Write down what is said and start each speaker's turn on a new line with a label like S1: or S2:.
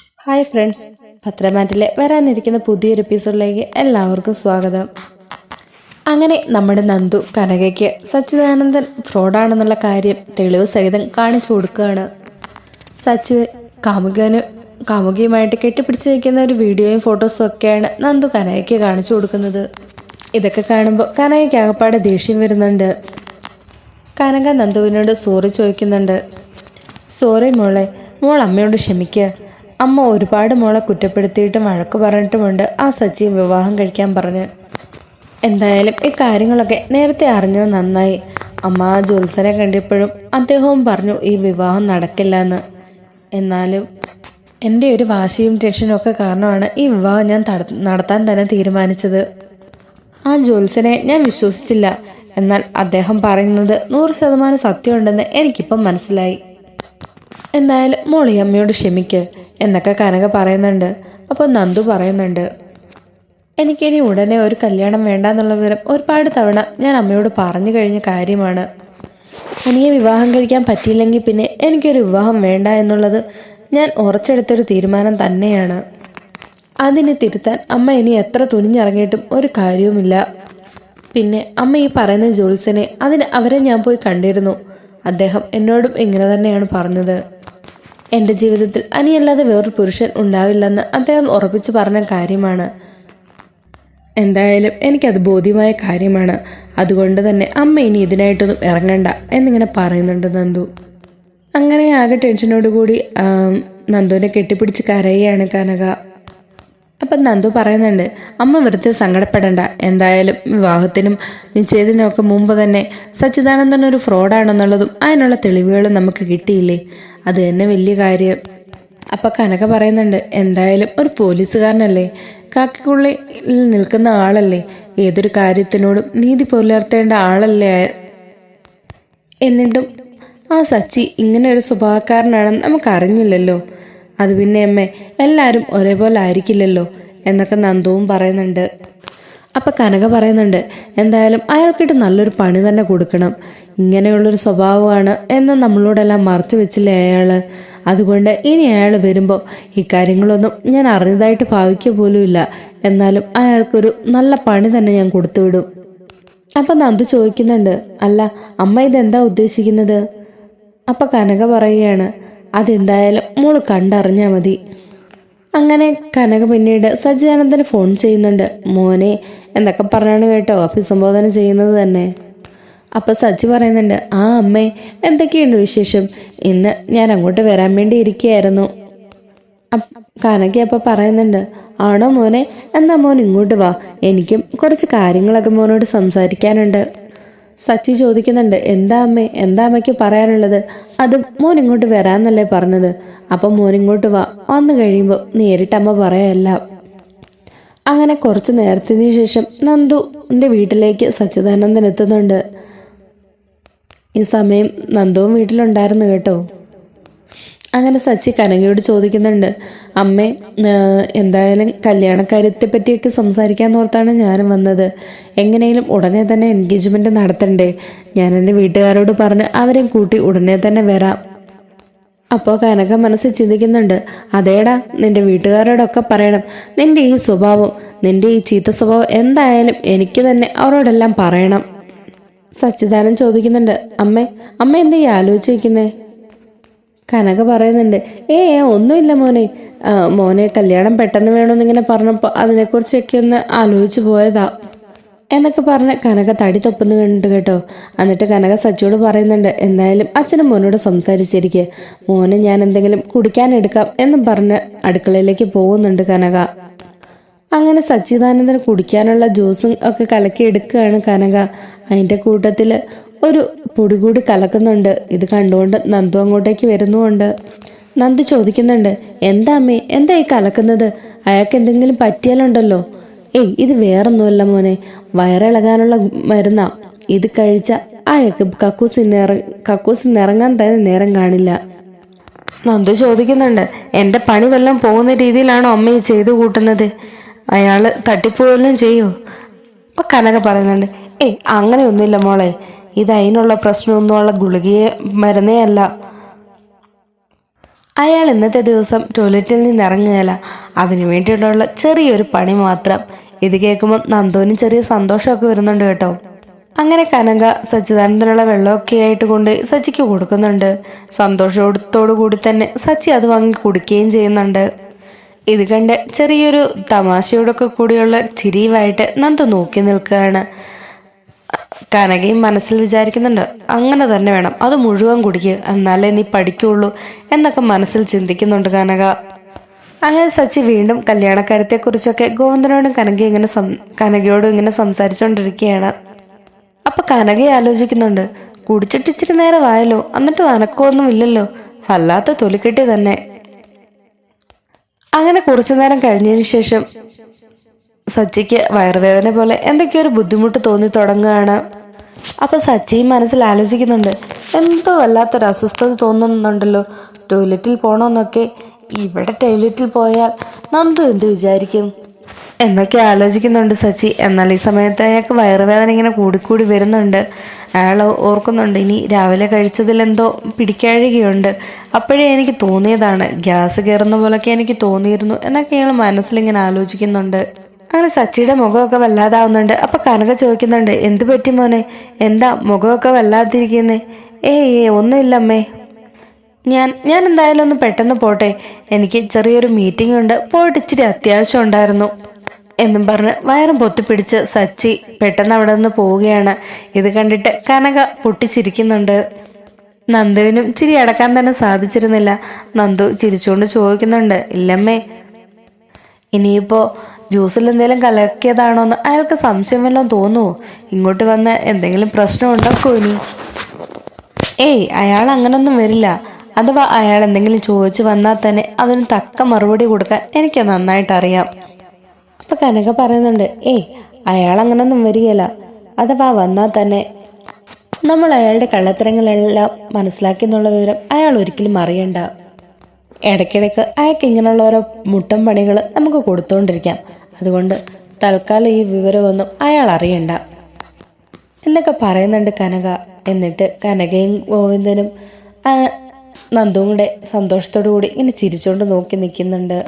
S1: Hi friends പത്രമാറ്റിലെ വരാനിരിക്കുന്ന പുതിയൊരു എപ്പിസോഡിലേക്ക് എല്ലാവർക്കും സ്വാഗതം. അങ്ങനെ നമ്മുടെ നന്ദു കനകയ്ക്ക് സച്ചിദാനന്ദൻ ഫ്രോഡാണെന്നുള്ള കാര്യം തെളിവ് സഹിതം കാണിച്ചു കൊടുക്കുകയാണ്. സച്ചി കാമുകന് കാമുകിയുമായിട്ട് കെട്ടിപ്പിടിച്ച് നിൽക്കുന്ന ഒരു വീഡിയോയും ഫോട്ടോസും ഒക്കെയാണ് നന്ദു കനകയ്ക്ക് കാണിച്ചു കൊടുക്കുന്നത്. ഇതൊക്കെ കാണുമ്പോൾ കനകയ്ക്ക് ആകപ്പാടെ ദേഷ്യം വരുന്നുണ്ട്. കനക നന്ദുവിനോട് സോറി ചോദിക്കുന്നുണ്ട്. സോറി മോളെ മോൾ അമ്മയോട് ക്ഷമിക്കുക അമ്മ ഒരുപാട് മോളെ കുറ്റപ്പെടുത്തിയിട്ടും വഴക്ക് പറഞ്ഞിട്ടുമുണ്ട്. ആ സച്ചി വിവാഹം കഴിക്കാൻ പറഞ്ഞ്. എന്തായാലും ഈ കാര്യങ്ങളൊക്കെ നേരത്തെ അറിഞ്ഞത് നന്നായി. അമ്മ ആ ജോത്സനെ കണ്ടപ്പോഴും അദ്ദേഹവും പറഞ്ഞു ഈ വിവാഹം നടക്കില്ല എന്ന് എന്നാലും എന്റെ ഒരു വാശിയും ടെൻഷനും ഒക്കെ കാരണമാണ് ഈ വിവാഹം ഞാൻ നടത്താൻ തന്നെ തീരുമാനിച്ചത്. ആ ജോത്സനെ ഞാൻ വിശ്വസിച്ചില്ല. എന്നാൽ അദ്ദേഹം പറയുന്നത് നൂറ് ശതമാനം സത്യമുണ്ടെന്ന് എനിക്കിപ്പം മനസ്സിലായി. എന്തായാലും മോളി അമ്മയോട് ക്ഷമിക്ക്. എന്നൊക്കെ കനക പറയുന്നുണ്ട്. അപ്പോൾ നന്ദു പറയുന്നുണ്ട് എനിക്കിനി ഉടനെ ഒരു കല്യാണം വേണ്ട എന്നുള്ള വിവരം ഒരുപാട് തവണ ഞാൻ അമ്മയോട് പറഞ്ഞു കഴിഞ്ഞ കാര്യമാണ്. എനിക്ക് വിവാഹം കഴിക്കാൻ പറ്റിയില്ലെങ്കിൽ പിന്നെ എനിക്കൊരു വിവാഹം വേണ്ട എന്നുള്ളത് ഞാൻ ഉറച്ചെടുത്തൊരു തീരുമാനം തന്നെയാണ്. അതിനെ തിരുത്താൻ അമ്മ ഇനി എത്ര തുനിഞ്ഞിറങ്ങിയിട്ടും ഒരു കാര്യവുമില്ല. പിന്നെ അമ്മ ഈ പറയുന്ന ജോത്സനെ അതിന് അവരെ ഞാൻ പോയി കണ്ടിരുന്നു. അദ്ദേഹം എന്നോടും ഇങ്ങനെ തന്നെയാണ് പറഞ്ഞത്. എന്റെ ജീവിതത്തിൽ അനിയല്ലാതെ വേറൊരു പുരുഷൻ ഉണ്ടാവില്ലെന്ന് അദ്ദേഹം ഉറപ്പിച്ചു പറഞ്ഞ കാര്യമാണ്. എന്തായാലും എനിക്കത് ബോധ്യമായ കാര്യമാണ്. അതുകൊണ്ട് തന്നെ അമ്മ ഇനി ഇതിനായിട്ടൊന്നും ഇറങ്ങണ്ട എന്നിങ്ങനെ പറയുന്നുണ്ട് നന്ദു. അങ്ങനെ ആകെ ടെൻഷനോടുകൂടി കൂടി നന്ദുവിനെ കെട്ടിപ്പിടിച്ച് കരയുകയാണ് കനക. അപ്പം നന്ദു പറയുന്നുണ്ട് അമ്മ വെറുതെ സങ്കടപ്പെടണ്ട. എന്തായാലും വിവാഹത്തിനും നിശ്ചയത്തിനും ഒക്കെ മുമ്പ് തന്നെ സച്ചിദാനന്ദൻ ഒരു ഫ്രോഡാണെന്നുള്ളതും അതിനുള്ള തെളിവുകളും നമുക്ക് കിട്ടിയില്ലേ? അത് തന്നെ വലിയ കാര്യം. അപ്പം കനക പറയുന്നുണ്ട് എന്തായാലും ഒരു പോലീസുകാരനല്ലേ? കാക്കിക്കുള്ളിൽ നിൽക്കുന്ന ആളല്ലേ? ഏതൊരു കാര്യത്തിനോടും നീതി പുലർത്തേണ്ട ആളല്ലേ? എന്നിട്ടും ആ സച്ചി ഇങ്ങനെ ഒരു സ്വഭാവക്കാരനാണെന്ന് നമുക്ക് അറിഞ്ഞില്ലല്ലോ അത് പിന്നെ അമ്മേ എല്ലാവരും ഒരേപോലെ ആയിരിക്കില്ലല്ലോ എന്നൊക്കെ നന്ദവും പറയുന്നുണ്ട്. അപ്പം കനക പറയുന്നുണ്ട് എന്തായാലും അയാൾക്കിട്ട് നല്ലൊരു പണി തന്നെ കൊടുക്കണം. ഇങ്ങനെയുള്ളൊരു സ്വഭാവമാണ് എന്ന് നമ്മളോടെല്ലാം മറച്ചു വെച്ചില്ലേ അയാൾ അതുകൊണ്ട് ഇനി അയാൾ വരുമ്പോൾ ഈ കാര്യങ്ങളൊന്നും ഞാൻ അറിഞ്ഞതായിട്ട് ഭാവിക്കുക പോലുമില്ല എന്നാലും അയാൾക്കൊരു നല്ല പണി തന്നെ ഞാൻ കൊടുത്തുവിടും അപ്പൊ നന്ദു ചോദിക്കുന്നുണ്ട് അല്ല അമ്മ ഇതെന്താ ഉദ്ദേശിക്കുന്നത്? അപ്പൊ കനക പറയുകയാണ് അതെന്തായാലും മോൾ കണ്ടറിഞ്ഞാൽ മതി. അങ്ങനെ കനക പിന്നീട് സജ്ജാനന്ദന് ഫോൺ ചെയ്യുന്നുണ്ട്. മോനെ എന്നൊക്കെ പറഞ്ഞാണ് കേട്ടോ. അഭിസംബോധന ചെയ്യുന്നത് തന്നെ. അപ്പൊ സജ്ജി പറയുന്നുണ്ട് ആ അമ്മേ എന്തൊക്കെയുണ്ട് വിശേഷം? ഇന്ന് ഞാൻ അങ്ങോട്ട് വരാൻ വേണ്ടി ഇരിക്കുകയായിരുന്നു. കനക അപ്പൊ പറയുന്നുണ്ട് ആണോ മോനെ എന്നാ മോൻ ഇങ്ങോട്ട് വാ. എനിക്കും കുറച്ച് കാര്യങ്ങളൊക്കെ മോനോട് സംസാരിക്കാനുണ്ട്. സച്ചി ചോദിക്കുന്നുണ്ട് എന്താ അമ്മേ എന്താ അമ്മയ്ക്ക് പറയാനുള്ളത്? അത് മോൻ ഇങ്ങോട്ട് വരാന്നല്ലേ പറഞ്ഞത്. അപ്പം മോനിങ്ങോട്ട് വാ. വന്നു കഴിയുമ്പോൾ നേരിട്ടമ്മ പറയല്ല. അങ്ങനെ കുറച്ച് നേരത്തിന് ശേഷം നന്ദുവിന്റെ വീട്ടിലേക്ക് സച്ചിദാനന്ദൻ എത്തുന്നുണ്ട്. ഈ സമയം നന്ദുവും വീട്ടിലുണ്ടായിരുന്നു കേട്ടോ. അങ്ങനെ സച്ചി കനകയോട് ചോദിക്കുന്നുണ്ട് അമ്മേ എന്തായാലും കല്യാണക്കാര്യത്തെ പറ്റിയൊക്കെ സംസാരിക്കാൻ ഓർത്താണ് ഞാനും വന്നത്. എങ്ങനെയും ഉടനെ തന്നെ എൻഗേജ്മെന്റ് നടത്തണ്ടേ? ഞാൻ എന്റെ വീട്ടുകാരോട് പറഞ്ഞ് അവരെയും കൂട്ടി ഉടനെ തന്നെ വരാം. അപ്പോൾ കനക മനസ്സിൽ ചിന്തിക്കുന്നുണ്ട് അതേടാ നിന്റെ വീട്ടുകാരോടൊക്കെ പറയണം നിന്റെ ഈ സ്വഭാവം നിന്റെ ഈ ചീത്ത സ്വഭാവം എന്തായാലും എനിക്ക് തന്നെ അവരോടെല്ലാം പറയണം. സച്ചിദാനൻ ചോദിക്കുന്നുണ്ട് അമ്മേ അമ്മ എന്താ ഈ ആലോചിച്ചിരിക്കുന്നേ? കനക പറയുന്നുണ്ട് ഏ ഏ, ഒന്നുമില്ല മോനെ. മോനെ കല്യാണം പെട്ടെന്ന് വേണമെന്നിങ്ങനെ പറഞ്ഞപ്പോൾ അതിനെക്കുറിച്ചൊക്കെ ഒന്ന് ആലോചിച്ചു പോയതാ. എന്നൊക്കെ പറഞ്ഞ് കനക തടി തൊപ്പുന്നു കണ്ടു കേട്ടോ. എന്നിട്ട് കനക സച്ചിയോട് പറയുന്നുണ്ട് എന്തായാലും അച്ഛനും മോനോട് സംസാരിച്ചിരിക്കെ. മോനെ ഞാൻ എന്തെങ്കിലും കുടിക്കാൻ എടുക്കാം എന്നും പറഞ്ഞ് അടുക്കളയിലേക്ക് പോകുന്നുണ്ട് കനക. അങ്ങനെ സച്ചിദാനന്ദന് കുടിക്കാനുള്ള ജ്യൂസും ഒക്കെ കലക്കി എടുക്കുകയാണ് കനക. അതിന്റെ കൂട്ടത്തിൽ ഒരു പൊടി കൂടി കലക്കുന്നുണ്ട്. ഇത് കണ്ടുകൊണ്ട് നന്ദു അങ്ങോട്ടേക്ക് വരുന്നുമുണ്ട്. നന്ദു ചോദിക്കുന്നുണ്ട് എന്താ അമ്മേ എന്താ ഈ കലക്കുന്നത്? അയാൾക്ക് എന്തെങ്കിലും പറ്റിയാലുണ്ടല്ലോ. ഏയ് ഇത് വേറൊന്നുമല്ല മോനെ. വയറിളകാനുള്ള മരുന്നാ. ഇത് കഴിച്ച അയാൾക്ക് കക്കൂസ് നിറ കക്കൂസ് നിറങ്ങാൻ തന്നെ നേരം കാണില്ല. നന്ദു ചോദിക്കുന്നുണ്ട് എന്റെ പണി വല്ലതും പോകുന്ന രീതിയിലാണോ അമ്മ ഈ ചെയ്തു കൂട്ടുന്നത്? അയാൾ തട്ടിപ്പോലും ചെയ്യോ. അപ്പൊ കനക പറയുന്നുണ്ട് ഏയ് അങ്ങനെയൊന്നുമില്ല മോളെ. ഇത് അതിനുള്ള പ്രശ്നമൊന്നുമുള്ള ഗുളികയെ മരുന്നേ അല്ല. അയാൾ ഇന്നത്തെ ദിവസം ടോയ്ലറ്റിൽ നിന്ന് ഇറങ്ങുകയല്ല. അതിനു വേണ്ടിയിട്ടുള്ള ചെറിയൊരു പണി മാത്രം ഇത് കേൾക്കുമ്പോൾ നന്ദോനും ചെറിയ സന്തോഷമൊക്കെ വരുന്നുണ്ട് കേട്ടോ. അങ്ങനെ കനക സച്ചിദാനന്ദനുള്ള വെള്ളമൊക്കെ ആയിട്ട് കൊണ്ട് സച്ചിക്ക് കൊടുക്കുന്നുണ്ട്. സന്തോഷത്തോടു കൂടി തന്നെ സച്ചി അത് വാങ്ങി കുടിക്കുകയും ചെയ്യുന്നുണ്ട്. ഇത് കണ്ട് ചെറിയൊരു തമാശയോടൊക്കെ കൂടിയുള്ള ചിരിയുമായിട്ട് നന്ദു നോക്കി നിൽക്കുകയാണ്. കനകയും മനസ്സിൽ വിചാരിക്കുന്നുണ്ട് അങ്ങനെ തന്നെ വേണം അത് മുഴുവൻ കുടിക്കുക എന്നാലേ നീ പഠിക്കുള്ളൂ എന്നൊക്കെ മനസ്സിൽ ചിന്തിക്കുന്നുണ്ട് കനക. അങ്ങനെ സച്ചി വീണ്ടും കല്യാണക്കാര്യത്തെക്കുറിച്ചൊക്കെ ഗോവിന്ദനോടും കനകി ഇങ്ങനെ കനകയോടും ഇങ്ങനെ സംസാരിച്ചുകൊണ്ടിരിക്കുകയാണ് അപ്പൊ കനക ആലോചിക്കുന്നുണ്ട് കുടിച്ചിട്ടിച്ചിരി നേരം ആയല്ലോ എന്നിട്ട് അനക്കമൊന്നും ഇല്ലല്ലോ വല്ലാത്ത തൊലിക്കെട്ടി തന്നെ. അങ്ങനെ കുറച്ചു നേരം കഴിഞ്ഞതിന് ശേഷം സച്ചിക്ക് വയറുവേദന പോലെ എന്തൊക്കെയോ ഒരു ബുദ്ധിമുട്ട് തോന്നി തുടങ്ങുകയാണ്. അപ്പൊ സച്ചിയും മനസ്സിൽ ആലോചിക്കുന്നുണ്ട് എന്തോ വല്ലാത്തൊരു അസ്വസ്ഥത തോന്നുന്നുണ്ടല്ലോ ടോയ്ലറ്റിൽ പോണോന്നൊക്കെ. ഇവിടെ ടോയ്ലറ്റിൽ പോയാൽ നന്ദു എന്ത് വിചാരിക്കും? എന്നൊക്കെ ആലോചിക്കുന്നുണ്ട് സച്ചി. എന്നാൽ ഈ സമയത്ത് അയാൾക്ക് വയറുവേദന ഇങ്ങനെ കൂടിക്കൂടി വരുന്നുണ്ട്. അയാൾ ഓർക്കുന്നുണ്ട് ഇനി രാവിലെ കഴിച്ചതിലെന്തോ പിടിക്കാഴുകയുണ്ട്. അപ്പോഴേ എനിക്ക് തോന്നിയതാണ്. ഗ്യാസ് കയറുന്ന പോലൊക്കെ എനിക്ക് തോന്നിയിരുന്നു എന്നൊക്കെ അയാൾ മനസ്സിലിങ്ങനെ ആലോചിക്കുന്നുണ്ട്. അങ്ങനെ സച്ചിയുടെ മുഖമൊക്കെ വല്ലാതാവുന്നുണ്ട്. അപ്പൊ കനക ചോദിക്കുന്നുണ്ട് എന്ത് പറ്റി മോനെ? എന്താ മുഖമൊക്കെ വല്ലാതിരിക്കുന്നേ? ഏയ് ഏ ഒന്നുമില്ല അമ്മേ. ഞാൻ ഞാൻ എന്തായാലും ഒന്ന് പെട്ടെന്ന് പോട്ടെ. എനിക്ക് ചെറിയൊരു മീറ്റിംഗ് ഉണ്ട്. പോയിട്ട് ഇച്ചിരി അത്യാവശ്യം ഉണ്ടായിരുന്നു. എന്നും പറഞ്ഞ് വയറും പൊത്തിപ്പിടിച്ച് സച്ചി പെട്ടെന്ന് അവിടെ നിന്ന് പോവുകയാണ്. ഇത് കണ്ടിട്ട് കനക പൊട്ടിച്ചിരിക്കുന്നുണ്ട്. നന്ദുവിനും ചിരി അടക്കാൻ തന്നെ സാധിച്ചിരുന്നില്ല. നന്ദു ചിരിച്ചുകൊണ്ട് ചോദിക്കുന്നുണ്ട് ഇല്ലമ്മേ ഇനിയിപ്പോ ജ്യൂസിൽ എന്തെങ്കിലും കലക്കിയതാണോ എന്ന് അയാൾക്ക് സംശയം വല്ലതും തോന്നുമോ ഇങ്ങോട്ട് വന്ന് എന്തെങ്കിലും പ്രശ്നം ഉണ്ടാക്കുമോ ഇനി ഏയ് അയാൾ അങ്ങനൊന്നും വരില്ല. അഥവാ അയാൾ എന്തെങ്കിലും ചോദിച്ചു വന്നാൽ തന്നെ അതിന് തക്ക മറുപടി കൊടുക്കാൻ എനിക്ക് നന്നായിട്ട് അറിയാം. അപ്പൊ കനക പറയുന്നുണ്ട് ഏയ് അയാൾ അങ്ങനൊന്നും വരികയില്ല. അഥവാ വന്നാൽ തന്നെ നമ്മൾ അയാളുടെ കള്ളത്തരങ്ങളെല്ലാം മനസ്സിലാക്കി എന്നുള്ള വിവരം അയാൾ ഒരിക്കലും അറിയണ്ട. ഇടയ്ക്കിടയ്ക്ക് അയാൾക്ക് ഇങ്ങനെയുള്ള ഓരോ മുട്ടം പണികൾ നമുക്ക് കൊടുത്തുകൊണ്ടിരിക്കാം അതുകൊണ്ട് തൽക്കാലം ഈ വിവരമൊന്നും അയാൾ അറിയണ്ട. എന്നൊക്കെ പറയുന്നുണ്ട് കനക. എന്നിട്ട് കനകയും ഗോവിന്ദനും നന്ദുവും കൂടെ സന്തോഷത്തോടു കൂടി ഇങ്ങനെ ചിരിച്ചുകൊണ്ട് നോക്കി നിൽക്കുന്നുണ്ട്.